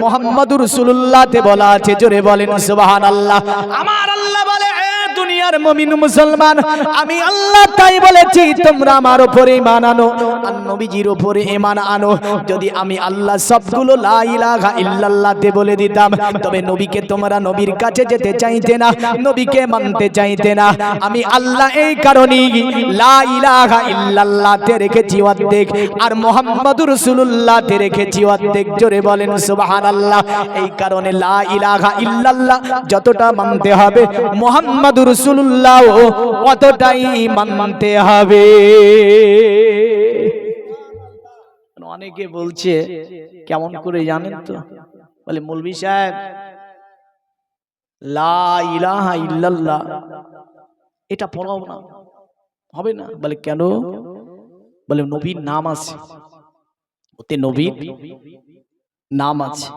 মোহাম্মদুর রসুল্লাহতে বলা আছে, জোরে বলেন সুবাহান আল্লাহ আমার আল্লাহ বলে, "এ দুনিয়ার মমিন মুসলমান, আমি আল্লাহ তাই বলেছি, তোমরা আমার উপরে ইমান আনো, আর নবীজির উপরে ইমান আনো। যদি আমি আল্লাহ সবগুলো লা ইলাহা ইল্লাল্লাহতে বলে দিতাম, তবে নবীকে তোমরা নবীর কাছে যেতে চাইতে না, নবীকে মানতে চাইতে না। আমি আল্লাহ এই কারণেই লা ইলাহা ইল্লাল্লাহতে রেখেছি অর্ধেক, আর মোহাম্মদুর রাসূলুল্লাহতে রেখেছি অর্ধেক। জোরে বলেন সুবহানাল্লাহ। এই কারণে লা ইলাহা ইল্লাল্লাহ যতটা মানতে হবে মোহাম্মদুর রাসূলুল্লাহ, অতটাই মানতে হবে। অনেকে বলছে, কেমন করে জানেন তো? বলে, মৌলভী সাহেব, লা ইলাহা ইল্লাল্লাহ, এটা পড়াও না। হবে না? বলে, কেন? বলে, নবীর নাম আছে। ওতে নবীর নাম আছে।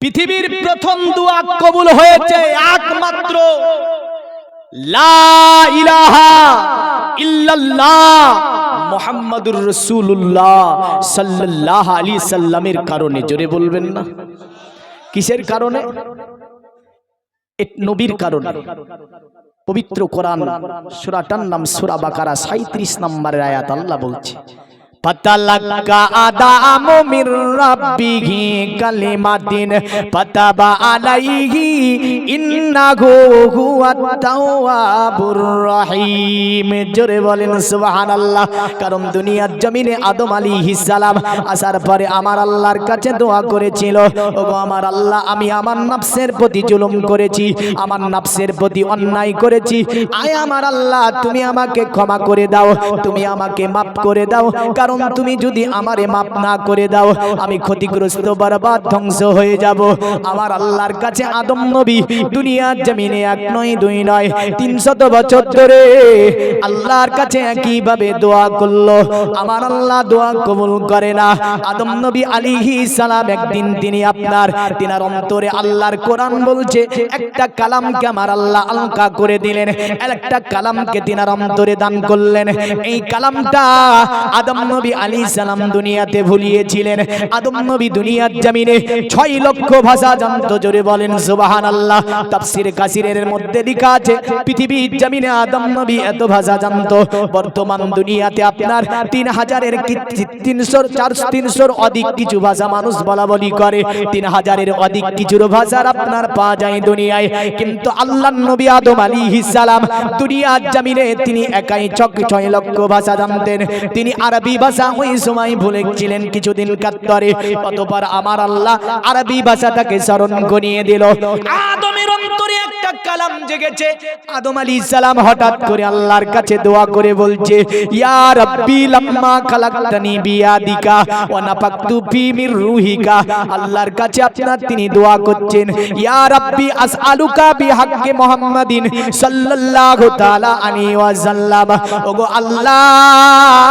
পৃথিবীর প্রথম দোয়া কবুল হয়েছে একমাত্র লা ইলাহা ইল্লাল্লাহ মুহাম্মাদুর রাসূলুল্লাহ সাল্লাল্লাহু আলাইহি সাল্লামের কারণে। জোরে বলবেন না? কিসের কারণে? নবীর কারণে। পবিত্র কোরআন সূরাটার নাম সূরা বাকারা 37 নম্বরের আয়াত আল্লাহ বলছে। ফাতালাক্কা আদামু মির রাব্বিহি কালিমাতিন ফাতাবা আলাইহি ইন্নাহু হুয়াত তাওয়াবুর রহিম জোরে বলেন সুবহানাল্লাহ কারণ দুনিয়ার জমিনে আদম আলাইহিস সালাম আসার পরে আমার আল্লাহর কাছে দোয়া করেছিল, ওগো আমার আল্লাহ, আমি আমার নফসের প্রতি জুলুম করেছি, আমার নফসের প্রতি অন্যায় করেছি। আয় আমার আল্লাহ, তুমি আমাকে ক্ষমা করে দাও, তুমি আমাকে মাফ করে দাও। কারণ তুমি যদি আমারে মাফ না করে দাও আমি ক্ষতিগ্রস্ত বরবাদ ধ্বংস হয়ে যাব। আমার আল্লাহর কাছে আদম নবী দুনিয়ার জমিনে এক নয় দুই নয় তিনশত বছর ধরে আল্লাহর কাছে একইভাবে দোয়া করল। আমার আল্লাহ দোয়া কবুল করে না। আদম নবী আলিহি সালাম একদিন তিনি আপনার তিনার অন্তরে আল্লাহর কোরআন বলছে একটা কালামকে আমার আল্লাহ আলকা করে দিলেন একটা কালামকে তিনার অন্তরে দান করলেন। এই কালামটা আদম নবী আলী সালাম দুনিয়াতে ভুলিয়েছিলেন। আদম নবী দুনিয়ার জমিনে ছয় লক্ষ ভাষা জানতো জোরে বলেন সুবাহান আল্লাহ তাফসির কাসিরের মধ্যে লেখা আছে পৃথিবীর জমিনে আদম নবী এত ভাষা জানতো। বর্তমান দুনিয়াতে আপনার তিন হাজারের তিনশোর চার তিনশোর অধিক কিছু ভাষা মানুষ বলা বলি করে। তিন হাজারের অধিক কিছুর ভাষার আপনার পাওয়া যায় দুনিয়ায়। কিন্তু আল্লাহ নবী আদম আলী সালাম দুনিয়ার জমিনে তিনি একাই চক ছয় লক্ষ ভাষা জানতেন তিনি আরবি ভাষা ওই সময় ভুলেছিলেন কিছুদিন কাত্তরে অতপর আমার আল্লাহ আরবি ভাষাটাকে স্মরণ করিয়ে দিল। আদমের অন্তরে একটা কালাম জেগেছে। আদম আলী সালাম হঠাৎ করে আল্লাহর কাছে দোয়া করে বলছে লাম্মা খালাকতানি বিয়াদিকা ওয়া ফি মির রুহিকা। আল্লাহর কাছে আপনার তিনি দোয়া করছেন, ইয়া রাব্বি আসআলুকা মুহাম্মাদিন সাল্লাল্লাহু তাআলা ওয়া ওগো আল্লাহ,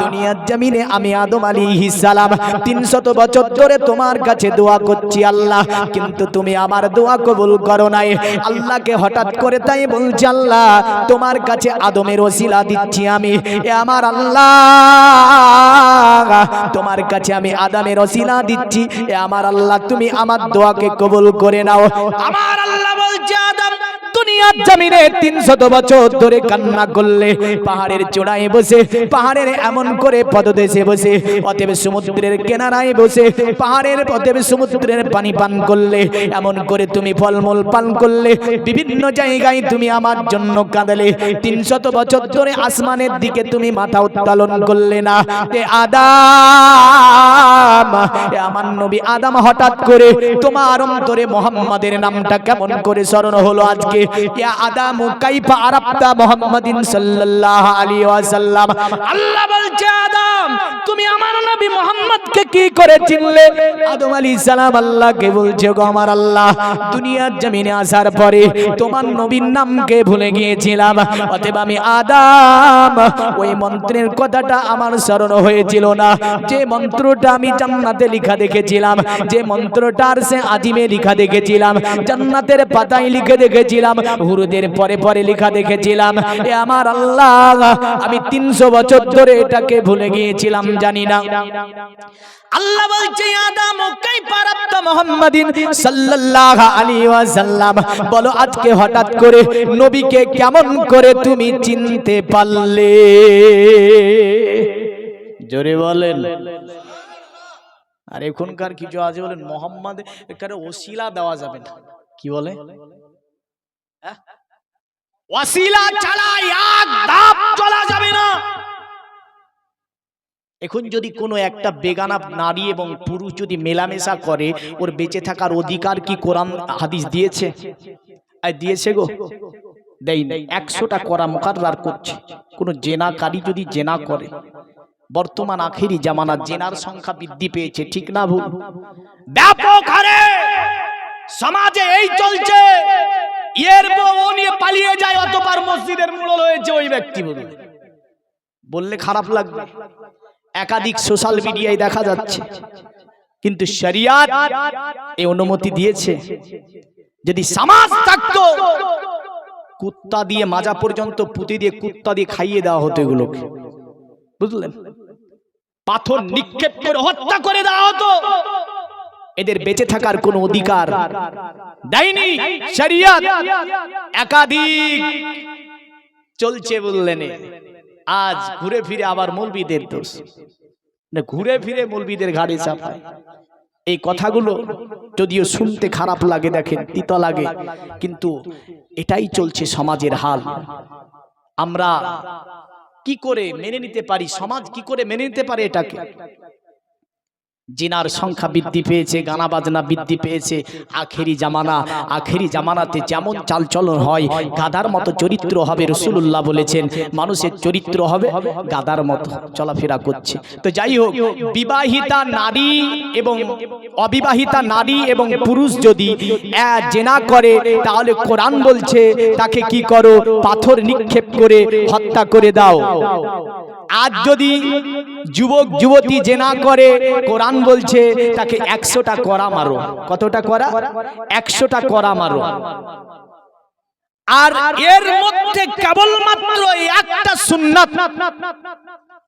দুনিয়ার জমিনে আমি আদম আলাইহিস সালাম 300 বছর ধরে তোমার কাছে দোয়া করছি আল্লাহ, কিন্তু তুমি আমার দোয়া কবুল করো নাই আল্লাহকে হঠাৎ করে তাই বলছি, আল্লাহ, তোমার কাছে আদমের ওসিলা দিচ্ছি আমি। আমার আল্লাহ, তোমার কাছে আমি আদমের ওসিলা দিচ্ছি। এ আমার আল্লাহ, তুমি আমার দোয়াকে কবুল করে নাও। আমার আল্লাহ বলছে, আদম দুনিয়ার জমিনে বছর ধরে কান্না করলে পাহাড়ের চূড়ায় বসে, পাহাড়ের এমন করে পদদেশে বসে, অতএব সমুদ্রের কেনারায় বসে, পাহাড়ের সমুদ্রের পানি পান করলে, এমন করে তুমি ফলমূল পান করলে, বিভিন্ন জায়গায় তুমি আমার জন্য কাঁদলে, তিনশত বছর ধরে আসমানের দিকে তুমি মাথা উত্তোলন করলে না। এ আদাম আমার নবী আদাম হঠাৎ করে তোমার অন্তরে মোহাম্মদের নামটা কেমন করে স্মরণ হলো আজকে? ইয়া আদামু কাইফা আরাফতা মুহাম্মাদিন সাল্লাল্লাহু আলাইহি ওয়াসাল্লাম। আল্লাহ বলছে আদম মুহাম্মদকে কি করে চিনলে? আদম আলাইহিস সালাম আল্লাহকে বলছে, গো আমার আল্লাহ, দুনিয়ার জমিনে আসার পরে তোমার নবীর নামকে ভুলে গিয়েছিলাম। অতএব আমি আদাম, ওই মন্ত্রের কথাটা আমার স্মরণ হয়েছিল না। যে মন্ত্রটা আমি জান্নাতে লিখা দেখেছিলাম, যে মন্ত্রটার সে আজিমে লিখা দেখেছিলাম, জান্নাতের পাতায় লিখে দেখেছিলাম, হুরুদের পরে পরে লিখা দেখেছিলাম। এ আমার আল্লাহ, আমি তিনশো বছর ধরে এটাকে ভুলে গিয়েছিলাম, জানি না। আল্লাহ বলছে আদম কাইফা রাব্তা মুহাম্মাদিন সাল্লাল্লাহু আলাইহি ওয়াসাল্লাম। বলো, আজকে হঠাৎ করে নবীকে কেমন করে তুমি চিনতে পারলে? জোরে বলেন। আর, এখনকার কিছু আছে বলেন, মোহাম্মদ এখানে ওসিলা দেওয়া যাবে না। কি বলে? হ্যাঁ? ওসিলা ছাড়া এক ধাপ চলা যাবে না। এখন যদি কোনো একটা বেগানা নারী এবং পুরুষ যদি মেলামেশা করে ওর বেঁচে থাকার অধিকার কি কোরআন হাদিস দিয়েছে? আর দিয়েছে গো। দেই নাই একশোটা করা মোকাররার করছে। কোনো জেনাকারী যদি জেনা করে বর্তমান আখেরি জামানা জেনার সংখ্যা বৃদ্ধি পেয়েছে ঠিক না ভুল? ব্যাপক হারে সমাজে এই চলছে। এর বউ নিয়ে পালিয়ে যায় অতবার মসজিদের মূল হয়েছে ওই ব্যক্তি বলে বললে খারাপ লাগবে। একাধিক সোশ্যাল মিডিয়ায় দেখা যাচ্ছে। কিন্তু শরিয়াত এই অনুমতি দিয়েছে। যদি সমাজ থাকতো কুত্তা দিয়ে মাজা পর্যন্ত পুঁতে দিয়ে কুত্তা দিয়ে খাইয়ে দেওয়া হতো এগুলোকে। বুঝলেন? পাথর নিক্ষেপ করে হত্যা করে দেওয়া হতো। এদের বেঁচে থাকার কোনো অধিকার দেয়নি শরিয়াত। একাধিক চলছে বললেন আজ ঘুরে ফিরে আবার মৌলবীদের দোষ। না ঘুরে ফিরে মৌলবীদের ঘাড়ে চাপায় এই কথাগুলো যদিও শুনতে খারাপ লাগে, দেখেন, তিত লাগে, কিন্তু এটাই চলছে সমাজের হাল। আমরা কি করে মেনে নিতে পারি? সমাজ কি করে মেনে নিতে পারে এটাকে? জিনার সংখ্যা বৃদ্ধি পেয়েছে গানা বাজনা বৃদ্ধি পেয়েছে। আখেরি জামানা আখেরি জামানাতে যেমন চালচলন হয় গাদার মতো চরিত্র হবে রসুল্লাহ বলেছেন মানুষের চরিত্র হবে গাদার মতো চলাফেরা করছে। তো যাই হোক বিবাহিতা নারী এবং অবিবাহিতা নারী এবং পুরুষ যদি জেনা করে তাহলে কোরআন বলছে তাকে কি করো পাথর নিক্ষেপ করে হত্যা করে দাও। আজ যদি যুবক যুবতী জেনা করে কোরআন বলছে, তাকে একশোটা করা মারো। কতটা করা একশোটা করা মারো। আর এর মধ্যে কেবলমাত্র একটা সুন্নাত।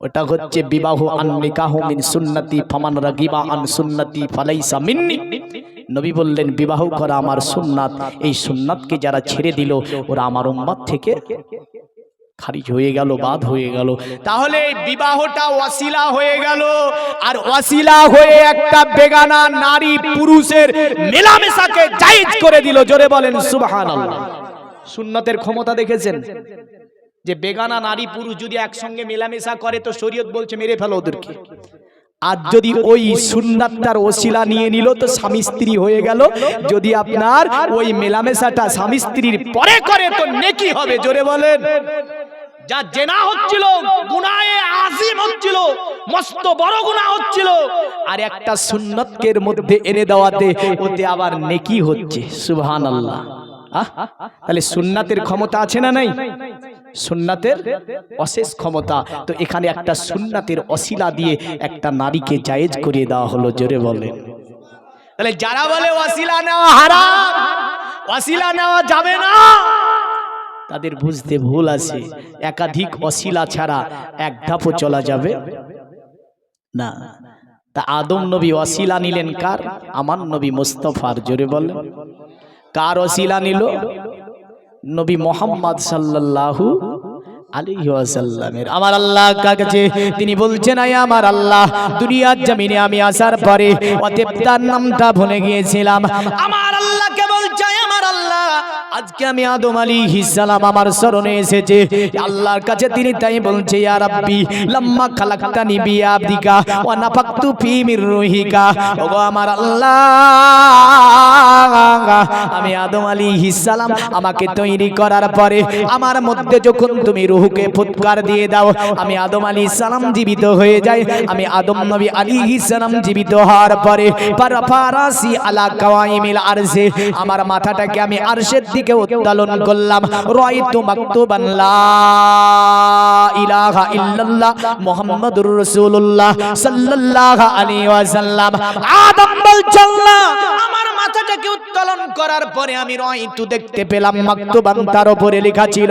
ওটা হচ্ছে, বিবাহ আন নিকাহ মিন সুন্নতি ফামান রাগিবা আন সুন্নতি ফালাইসা মিন্নি। নবী বললেন, বিবাহ করা আমার সুন্নাত। এই সুন্নাতকে যারা ছেড়ে দিল, ওরা আমার উম্মত থেকে খারিজ হয়ে গেল বাদ হয়ে গেল। তাহলে বিবাহটা ওয়াসিলা হয়ে গেল। আর ওয়াসিলা হয়ে একটা বেগানা নারী পুরুষের মেলামেশাকে জায়েজ করে দিল। জোরে বলেন সুবহানাল্লাহ। সুন্নতের ক্ষমতা দেখেছেন? যে বেগানা নারী পুরুষ যদি একসঙ্গে মেলামেশা করে তো শরীয়ত বলছে মেরে ফেলো ওদেরকে। আর যদি ওই সুন্নাতটার ওসিলা নিয়ে নিল তো স্বামী স্ত্রী হয়ে গেল। যদি আপনার ওই মেলামেশাটা স্বামী স্ত্রীর পরে করে তো নেকি হবে জোরে বলেন। যা জেনা হচ্ছিল গুনায়ে আজিম হচ্ছিল মস্ত বড় গুনাহ হচ্ছিল। আর একটা সুন্নতকের মধ্যে এনে দেওয়াতে ওতে আবার নেকি হচ্ছে সুবহানাল্লাহ। তাহলে সুন্নাতের ক্ষমতা আছে না নাই? সুন্নাতের অশেষ ক্ষমতা। তো এখানে একটা সুন্নাতের অশিলা দিয়ে একটা নারীকে জায়েজ করিয়ে দেওয়া হলো, জোরে বলে তাহলে যারা বলে ওয়াসিলা নেওয়া হারাম ওয়াসিলা নেওয়া যাবে না, তাদের বুঝতে ভুল আছে। একাধিক অশিলা ছাড়া এক ধাপও চলা যাবে না। তা আদম নবী অশিলা নিলেন কার? আমার নবী মুস্তফার, জোরে বলেন। কার অশিলা নিল? নবী মোহাম্মদ সাল্লাল্লাহু আলাইহি আমার আল্লাহ কাছে তিনি বলছেন আয় আমার আল্লাহ দুনিয়ার জমিনে আমি আসার পরে অতএব তার নামটা ভুলে গিয়েছিলাম। আমার আল্লাহকে আজকে আমি আদম আলাইহিস সালাম আমার স্মরণে এসেছে। আল্লাহর কাছে তিনি তাই বলছে, ইয়া রাব্বি, লাম্মা রুহিকা। ওগো আমার আল্লাহ, আমি আদম সালাম আমাকে তৈরি করার পরে আমার মধ্যে যখন তুমি রুহকে ফুৎকার দিয়ে দাও, আমি আদম সালাম জীবিত হয়ে যাই। আমি আদম নবী আলাইহিস সালাম জীবিত হওয়ার পরে, পারাফারাসি আলা কাওয়াইমিল আমার মাথাটাকে আমি আরশের দিকে উত্তোলন করলাম। রাইতু মাকতুবান লা ইলাহা ইল্লাল্লাহ মুহাম্মাদুর রাসূলুল্লাহ সাল্লাল্লাহু আলাইহি ওয়াসাল্লাম। আদম না। আমার কথাটাকে উত্তোলন করার পরে আমি রয়তু দেখতে পেলাম, মাকতুবান তার উপরে লেখা ছিল,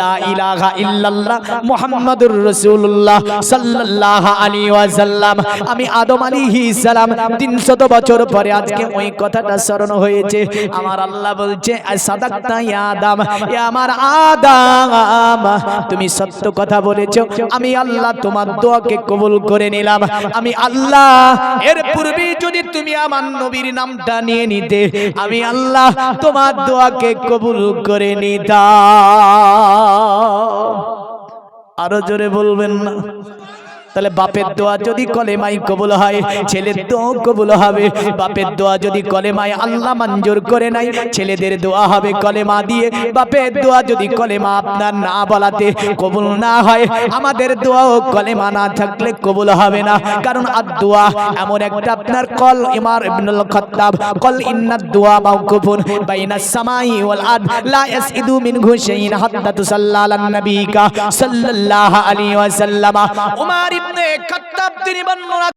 লা ইলাহা ইল্লাল্লাহ মুহাম্মাদুর রাসূলুল্লাহ সাল্লাল্লাহু আলাইহি ওয়াসাল্লাম। আমি আদম আলাইহিস সালাম 300 বছর পরে আজকে ওই কথাটা স্মরণ হয়েছে। আমার আল্লাহ বলছে সাদাক্তা ইয়া আদম ইয়া আমার আদম, তুমি সত্য কথা বলেছ। আমি আল্লাহ তোমার দোয়াকে কবুল করে নিলাম। আমি আল্লাহ, এর পূর্বে যদি তুমি আমার নবীর নামটা নিয়ে নিতে আমি আল্লাহ তোমার দোয়াকে কবুল করে নিতা আরও জোরে বলবেন না। তাহলে বাপের দোয়া যদি কলেমাই কবুল হয়, ছেলের দোয়া কবুল হবে। বাপের দোয়া যদি কলেমায় আল্লাহ মঞ্জুর করে নাই, ছেলেদের দোয়া হবে কলেমা দিয়ে। বাপের দোয়া যদি কলেমা আপনার না বলাতে কবুল না হয়, আমাদের দোয়া ও কলেমা না থাকলে কবুল হবে না। কারণ আর দোয়া এমন একটা আপনার কল ইমার ইবনুল খাত্তাব, কল ইন্নাদ দোয়া মাওকুফুন বাইনাস সামাই ওয়াল আরদ, লা ইয়াসইদু মিনহু শাইইন হাত্তা তুসাল্লা আলান নবিকা সাল্লাল্লাহু আলাইহি ওয়াসাল্লাম। উমার ইবনে খাত্তাব তিনি বর্ণনা